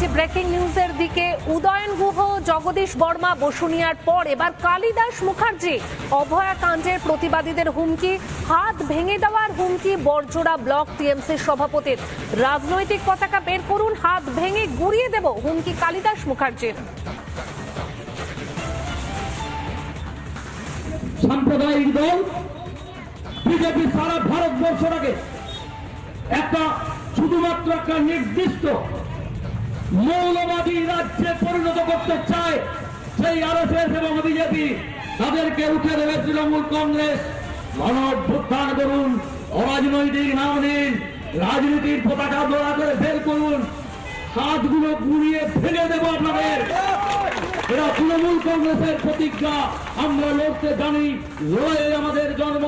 যাচ্ছি ব্রেকিং নিউজের দিকে। উদয়ন গুহ, জগদীশ বর্মা, বসুনিয়ার পর এবার কালিদাস মুখার্জি। অভয়া কাণ্ডের প্রতিবাদীদের হুমকি, হাত ভেঙে দেওয়ার হুমকি, বরজোড়া ব্লক টিএমসির সভাপতির। রাজনৈতিক পতাকা বের করুন, হাত ভেঙে গুড়িয়ে দেব হুমকি কালিদাস মুখার্জির। সাম্প্রদায়িক দল, বিজেপি সারা ভারতবর্ষটাকে একটা শুধুমাত্র একটা নির্দিষ্ট মৌলবাদী রাজ্যে পরিণত করতে চায় সেই আরএসএস এবং বিজেপি, তাদেরকে উঠে দেবে তৃণমূল কংগ্রেস। গণঅভ্যুত্থান করুন, অরাজনৈতিক নাম নিন, রাজনীতির পতাকা দোয়া করে বের করুন। হাতগুলো গুড়িয়ে ফেলে দেবো আপনাদের। এরা তৃণমূল কংগ্রেসের প্রতিজ্ঞা, আমরা লড়তে জানি লড়াই আমাদের জন্ম।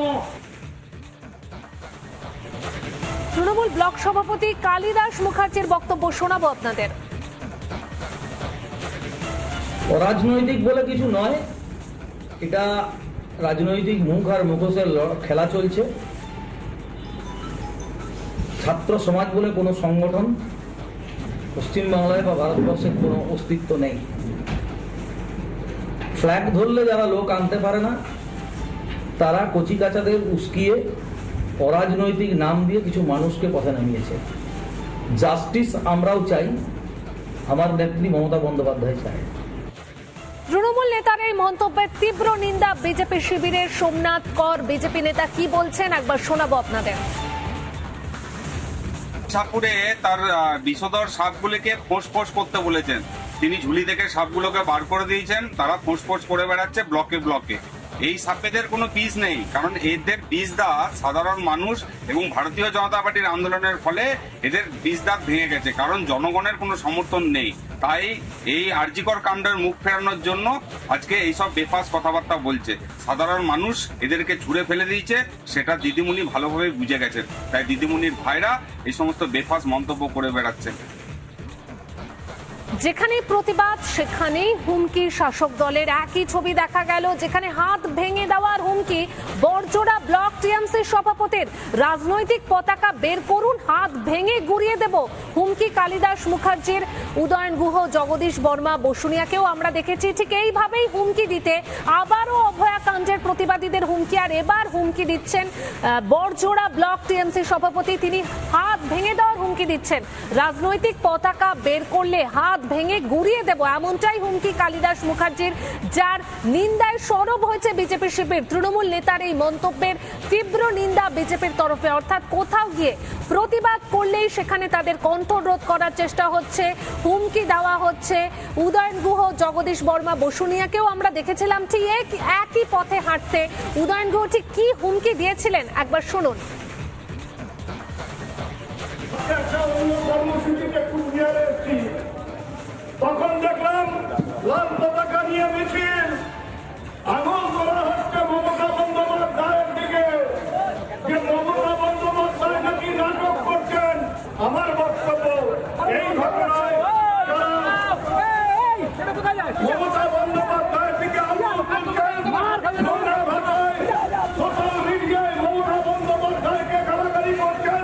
তৃণমূল ব্লক সভাপতি কালিদাস মুখার্জির বক্তব্য শোনাবো আপনাদের। অরাজনৈতিক বলে কিছু নয়, এটা রাজনৈতিক মুখ আর মুখোশের খেলা চলছে। ছাত্র সমাজ বলে কোনো সংগঠন পশ্চিমবাংলায় বা ভারতবর্ষের কোনো অস্তিত্ব নেই। ফ্ল্যাগ ধরলে যারা লোক আনতে পারে না, তারা কচিকাচাদের উস্কিয়ে অরাজনৈতিক নাম দিয়ে কিছু মানুষকে পথে নামিয়েছে। জাস্টিস আমরাও চাই, আমার নেত্রী মমতা বন্দ্যোপাধ্যায় চায়। তৃণমূল নেতার এই মন্তব্যের তীব্র নিন্দা বিজেপি শিবিরের সোমনাথ কর। বিজেপি নেতা কি বলছেন? একবার শোনাবো আপনাদের। ঠাকুরে তার বিষধর সাপগুলিকে ফোঁস করতে বলেছেন। তিনি ঝুলি থেকে সাপগুলোকে বার করে দিয়েছেন। তারা ফোঁস করে বেড়াচ্ছে ব্লকে ব্লকে এই সাপেদের কোনো পিস নেই। কারণ এদের বীজ সাধারণ মানুষ এবং ভারতীয় জনতা পার্টির আন্দোলনের ফলে এদের বীজ দাঁত ভেঙে গেছে। কারণ জনগণের কোনো সমর্থন নেই। তাই এই আর্জিকর কাণ্ডের মুখ ফেরানোর জন্য আজকে এইসব বেফাস কথাবার্তা বলছে। সাধারণ মানুষ এদেরকে ছুঁড়ে ফেলে দিয়েছে। সেটা দিদিমণি ভালোভাবে বুঝে গেছেন। তাই দিদিমণির ভাইরা এই সমস্ত বেফাস মন্তব্য করে বেড়াচ্ছেন। যেখানেই প্রতিবাদ, সেখানেই হুমকি। শাসক দলের একই ছবি দেখা গেল, যেখানে হাত ভেঙে দেওয়ার হুমকি। বরজোড়া ব্লক টিএমসির সভাপতির রাজনৈতিক পতাকা বের করুন, হাত ভেঙে গুড়িয়ে দেব। হুমকি কালিদাস মুখার্জির, উদয়ন গুহ, জগদীশ বর্মা বসুনিয়াকেও আমরা দেখেছি। ঠিক এইভাবেই হুমকি দিতে আবারও অভয়া কাণ্ডের প্রতিবাদীদের হুমকি আর এবার হুমকি দিচ্ছেন আহ, বরজোড়া ব্লক টিএমসি সভাপতি। তিনি হাত ভেঙে দেওয়ার হুমকি দিচ্ছেন। রাজনৈতিক পতাকা বের করলে হাত ভেঙে গুড়িয়ে দেব এমনটাই হুমকি কালিদাস মুখার্জির যার নিন্দায় সরব হয়েছে বিজেপি শিবির। তৃণমূল নেতার এই মন্তব্যের তীব্র নিন্দা বিজেপির তরফে। অর্থাৎ কোথাও গিয়ে প্রতিবাদ করলেই সেখানে তাদের কণ্ঠরোধ করার চেষ্টা হচ্ছে হুমকি দেওয়া হচ্ছে। উদয়ন গুহ জগদীশ বর্মা বসুনিয়াকেও আমরা দেখেছিলাম ঠিক এক- একই পথে হাঁটতে উদয়ন ঠিক কি হুমকি দিয়েছিলেন? একবার শুনুন একটা অন্য কর্মসূচিতে কুচবিহারে এসেছি তখন দেখলাম লাল পতাকা নিয়ে মিছিল আঙুল করা হচ্ছে মমতা বন্দ্যোপাধ্যায়ের দিকে যে মমতা বন্দ্যোপাধ্যায় নাকি নাটক করছেন আমার বক্তব্য এই ঘটনায় যারা মমতা বন্দ্যোপাধ্যায়ের দিকে আঙুল তুলছেন নোংরা ভাষায় সোশ্যাল মিডিয়ায় মমতা বন্দ্যোপাধ্যায়কে গালাগালি করছেন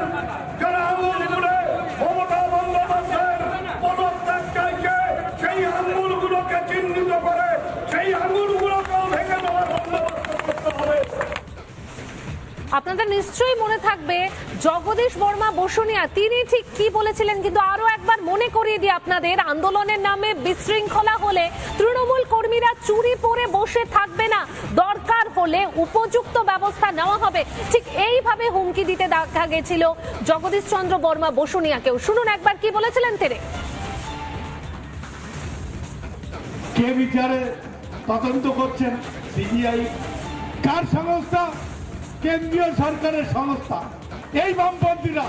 যারা আঙুল তুলে মমতা বন্দ্যোপাধ্যায়ের পদত্যাগ চাইছে সেই আঙুলগুলোকে চিহ্নিত করে সেই আঙুলগুলোকেও ভেঙে দেওয়ার বন্দোবস্ত করতে হবে আপনাদের নিশ্চয়ই মনে থাকবে, জগদীশ বর্মা, বসুনিয়া, তিনি ঠিক কি বলেছিলেন কিন্তু আরও একবার মনে করিয়ে দিই আপনাদের, আন্দোলনের নামে বিশৃঙ্খলা হলে তৃণমূল কর্মীরা চুরি পরে বসে থাকবে না। দরকার হলে উপযুক্ত ব্যবস্থা নেওয়া হবে। ঠিক এইভাবে হুমকি দিতে দেখা গেছিল জগদীশ চন্দ্র বর্মা, বসুনিয়াকেও। শুনুন একবার কি বলেছিলেন তিনি। কে বিচারে তদন্ত করছেন? সিবিআই। কার সংস্থা? কেন্দ্রীয় সরকারের সংস্থা। এই বামপন্থীরা,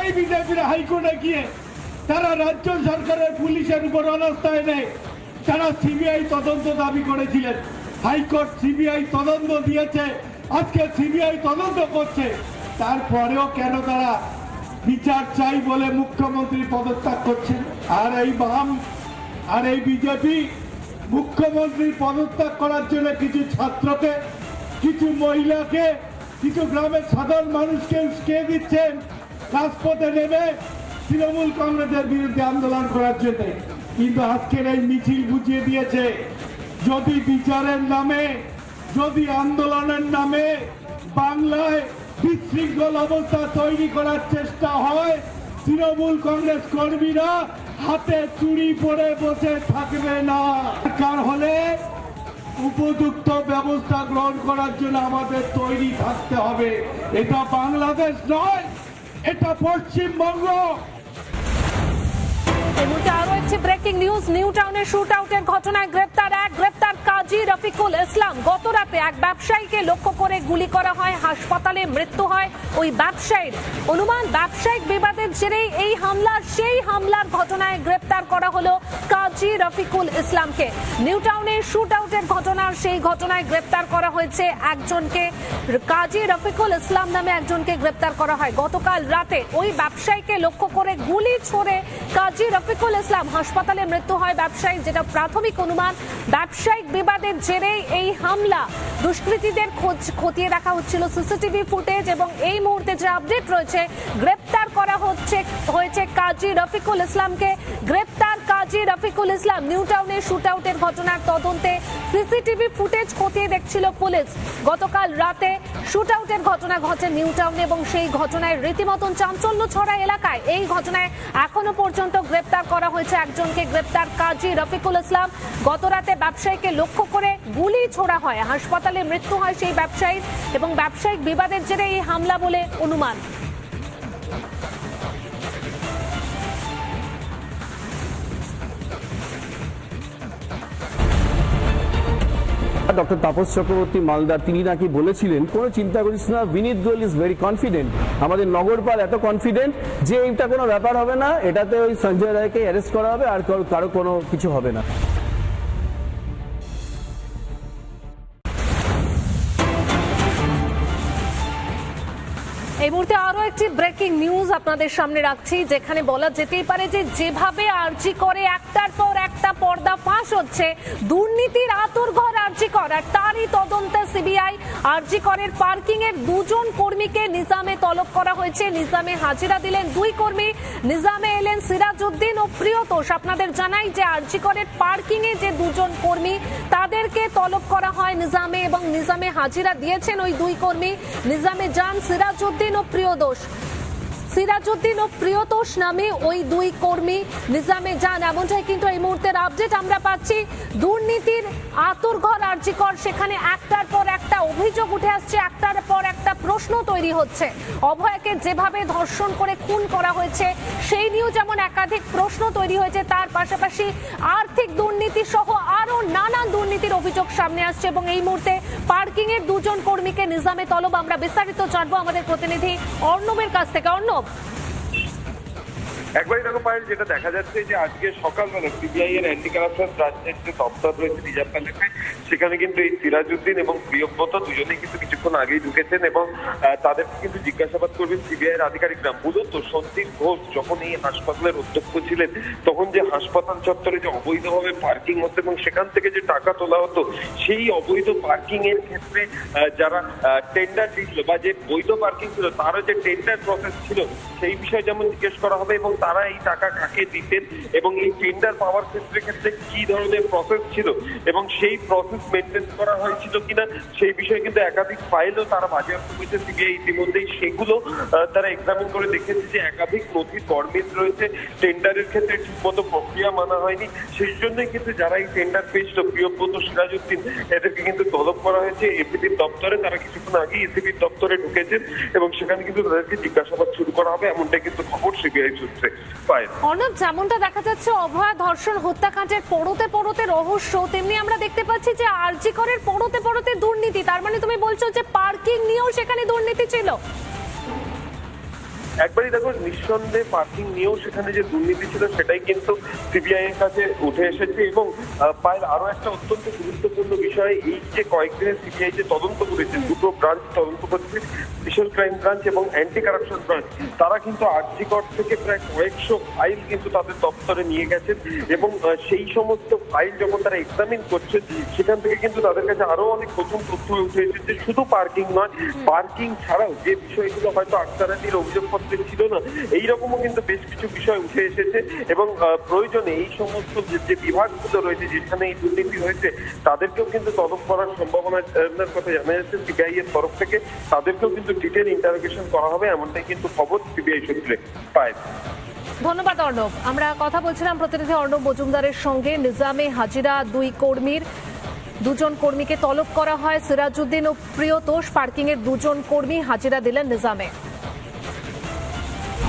এই বিজেপিরা হাইকোর্টে গিয়ে তারা রাজ্য সরকারের পুলিশের উপর অনাস্থায় নেয় তারা সিবিআই তদন্ত দাবি করেছিলেন। হাইকোর্ট সিবিআই তদন্ত দিয়েছে, আজকে সিবিআই তদন্ত করছে। তারপরেও কেন তারা বিচার চাই বলে মুখ্যমন্ত্রী পদত্যাগ করছেন? আর এই বাম, আর এই বিজেপি মুখ্যমন্ত্রী পদত্যাগ করার জন্য কিছু ছাত্রকে, কিছু মহিলাকে কিছু গ্রামের সাধারণ মানুষকে উস্কে দিচ্ছেন? রাজপথে নেমে তৃণমূল কংগ্রেসের বিরুদ্ধে আন্দোলন করার জন্য। কিন্তু আজকের এই মিছিল বুঝিয়ে দিয়েছে, যদি বিচারের নামে, যদি আন্দোলনের নামে বাংলায় বিশৃঙ্খল অবস্থা তৈরি করার চেষ্টা হয়, তৃণমূল কংগ্রেস কর্মীরা হাতে চুরি পরে বসে থাকবে না। কার হলে উপযুক্ত ব্যবস্থা গ্রহণ করার জন্য আমাদের তৈরি থাকতে হবে। এটা বাংলাদেশ নয় এটা পশ্চিমবঙ্গ। একটি ব্রেকিং নিউজ নিউ টাউনের শুট আউটের ঘটনায় গ্রেপ্তার এক, গ্রেপ্তার কাজী রফিকুল ইসলাম। গত রাতে এক ব্যবসায়ীকে লক্ষ্য করে গুলি করা হয়, হাসপাতালে মৃত্যু হয় ওই ব্যবসায়ীর। অনুমান, ব্যবসায়িক বিবাদের জেরেই এই হামলা, সেই হামলার ঘটনায় গ্রেপ্তার করা হলো কাজী রফিকুল ইসলামকে। নিউ টাউনের শুট আউটের ঘটনার সেই ঘটনায় গ্রেপ্তার করা হয়েছে একজনকে। কাজী রফিকুল ইসলাম নামে একজনকে গ্রেপ্তার করা হয়। গতকাল রাতে ওই ব্যবসায়ীকে লক্ষ্য করে গুলি ছোড়ে কাজী রফিকুল ইসলাম হাসপাতালে মৃত্যু হয় ব্যবসায়ী যেটা প্রাথমিক অনুমান। ব্যবসায়িক বিবাদের জেরেই এই হামলা। দুষ্কৃতীদের খোঁজ খতিয়ে দেখা হচ্ছিল সিসিটিভি ফুটেজ এবং এই মুহূর্তে যে আপডেট রয়েছে, গ্রেপ্তার করা হচ্ছে, হয়েছে কাজী রফিকুল ইসলামকে গ্রেপ্তার কাজী রফিকুল ইসলাম। নিউ টাউনের শুট আউটের ঘটনার তদন্তে সিসিটিভি ফুটেজ খতিয়ে দেখছিল পুলিশ। গতকাল রাতে শুট আউটের ঘটনা ঘটে নিউ টাউনে এবং সেই ঘটনায় রীতিমতন চাঞ্চল্য ছড়া এলাকায়। এই ঘটনায় এখনও পর্যন্ত গ্রেপ্তার করা হয়েছে একজনকে। গ্রেপ্তার কাজী রফিকুল ইসলাম। গত রাতে ব্যবসায়ীকে লক্ষ্য করে গুলি ছোড়া হয়। হাসপাতালে মৃত্যু হয় সেই ব্যবসায়ীর এবং ব্যবসায়িক বিবাদের জেরে এই হামলা বলে অনুমান। ডক্টর তাপস চক্রবর্তী মালদার, তিনি নাকি বলেছিলেন, কোনো চিন্তা করিস না, Vineet Goyal is very confident আমাদের নগরপাল এত কনফিডেন্ট যে এইটা কোনো ব্যাপার হবে না, এটাতে ওই সঞ্জয় রায়কে অ্যারেস্ট করা হবে আর কারো- কারও কোনো কিছু হবে না। আরও একটি ব্রেকিং নিউজ আপনাদের সামনে রাখছি, যেখানে বলা যেতেই পারে যে যেভাবে আরজি করে, একটার পর একটা পর্দা ফাঁস হচ্ছে, দুর্নীতির আতর ঘর আরজি কর, আর তারই তদন্তে সিবিআই আরজি করের পার্কিং এর দুজন কর্মীকে নিজামে তলব করা হয়েছে। নিজামে হাজিরা দিলেন দুই কর্মী, নিজামে এলেন সিরাজউদ্দিন ও প্রিয়তোষ। আপনাদের জানাই যে আরজি করের পার্কিং এ যে দুজন কর্মী, তাদেরকে তলব করা হয় নিজামে এবং নিজামে হাজিরা দিয়েছেন ওই দুই কর্মী। নিজামে যান সিরাজউদ্দিন ও প্রিয়দোষ সিরাজউদ্দিন ও প্রিয়তোষ নামে ওই দুই কর্মী নিজামে যান। এমনটাই কিন্তু এই মুহূর্তের আপডেট আমরা পাচ্ছি। দুর্নীতির আতুরঘর আর্জিকর, সেখানে একটার পর একটা অভিযোগ উঠে আসছে, একটার পর একটা প্রশ্ন তৈরি হচ্ছে। অভয়কে যেভাবে ধর্ষণ করে খুন করা হয়েছে, সেই নিয়েও যেমন একাধিক প্রশ্ন তৈরি হয়েছে, তার পাশাপাশি আর্থিক দুর্নীতি সহ আরও নানান দুর্নীতির অভিযোগ সামনে আসছে এবং এই মুহূর্তে পার্কিং এর দুজন কর্মীকে নিজামে তলব আমরা বিস্তারিত জানব। আমাদের প্রতিনিধি অর্ণবের কাছ থেকে। অর্ণব একবারই দেখো পায়েল যেটা দেখা যাচ্ছে যে আজকে সকালবেলা সিবিআই এর অ্যান্টি কারাপশন ব্রাঞ্চের যে দপ্তর রয়েছে এলাকায় সেখানে কিন্তু এই সিরাজউদ্দিন এবং প্রিয়ব্রত দুজনেই কিন্তু কিছুক্ষণ আগেই ঢুকেছেন এবং আহ, তাদেরকে কিন্তু জিজ্ঞাসাবাদ করবেন সিবিআই এর আধিকারিকরা। মূলত সন্দীপ ঘোষ যখন এই হাসপাতালের অধ্যক্ষ ছিলেন তখন যে হাসপাতাল চত্বরে যে অবৈধভাবে পার্কিং হতো এবং সেখান থেকে যে টাকা তোলা হতো সেই অবৈধ পার্কিং এর ক্ষেত্রে যারা টেন্ডার দিয়েছিল বা যে বৈধ পার্কিং ছিল তারও যে টেন্ডার প্রসেস ছিল সেই বিষয়ে যেমন জিজ্ঞেস করা হবে এবং তারা এই টাকা কাকে দিতেন এবং এই টেন্ডার পাওয়ার ক্ষেত্রে ক্ষেত্রে কি ধরনের প্রসেস ছিল এবং সেই প্রসেস মেনটেন করা হয়েছিল কিনা সেই বিষয়ে কিন্তু একাধিক ফাইলও তারা বাজেয়াপ্ত করেছে সিবিআই ইতিমধ্যেই সেগুলো তারা এক্সামিন করে দেখেছে যে একাধিক নথির গরমিল রয়েছে। টেন্ডারের ক্ষেত্রে ঠিকমতো প্রক্রিয়া মানা হয়নি। সেই জন্যই কিন্তু যারা এই টেন্ডার পেয়েছিল প্রিয়ব্রত সিরাজউদ্দিন, এদেরকে কিন্তু তলব করা হয়েছে। এসিবির দপ্তরে তারা কিছুক্ষণ আগে এসিবির দপ্তরে ঢুকেছেন এবং সেখানে কিন্তু তাদেরকে জিজ্ঞাসাবাদ শুরু করা হবে। এমনটাই কিন্তু খবর সিবিআই সূত্রে। পায় অর্ণব, যেমনটা দেখা যাচ্ছে, অভয়া, ধর্ষণ, হত্যাকাণ্ডের পড়তে পড়তে রহস্য, তেমনি আমরা দেখতে পাচ্ছি যে আরজি করের পড়তে পড়তে দুর্নীতি। তার মানে তুমি বলছো যে পার্কিং নিয়েও সেখানে দুর্নীতি ছিল? একবারই দেখো, নিঃসন্দেহে পার্কিং নিয়েও সেখানে যে দুর্নীতি ছিল সেটাই কিন্তু সিবিআই এর কাছে উঠে এসেছে এবং পায়েল আরও একটা অত্যন্ত গুরুত্বপূর্ণ বিষয়, এই যে কয়েকদিনের সিবিআই যে তদন্ত করেছে, দুটো ব্রাঞ্চ তদন্ত করছে স্পেশাল ক্রাইম ব্রাঞ্চ এবং অ্যান্টি কারাপশন ব্রাঞ্চ তারা কিন্তু আর্জিকর থেকে প্রায় কয়েকশো ফাইল কিন্তু তাদের দপ্তরে নিয়ে গেছেন এবং সেই সমস্ত ফাইল যখন তারা এক্সামিন করছেন সেখান থেকে কিন্তু তাদের কাছে আরও অনেক নতুন তথ্য উঠে এসেছে। শুধু পার্কিং নয় পার্কিং ছাড়াও যে বিষয়গুলো হয়তো আক্তারানির অভিযোগপত্র কাগজপত্র ছিল না। এই রকমও কিন্তু বেশ কিছু বিষয় উঠে এসেছে এবং প্রয়োজনে এই সমস্ত যে বিভাগগুলো রয়েছে, যেখানে এই দুর্নীতি হয়েছে, তাদেরকেও কিন্তু তলব করার সম্ভাবনার কথা জানা যাচ্ছে সিবিআই এর তরফ থেকে। তাদেরকেও কিন্তু ডিটেল ইন্টারোগেশন করা হবে, এমনটাই কিন্তু খবর সিবিআই সূত্রে পায়। ধন্যবাদ, অর্ণব। আমরা কথা বলছিলাম প্রতিনিধি অর্ণব মজুমদারের সঙ্গে। নিজামে হাজিরা দুই কর্মীর, দুজন কর্মীকে তলব করা হয়। সিরাজউদ্দিন ও প্রিয়তোষ পার্কিং এর দুজন কর্মী হাজিরা দিলেন নিজামে।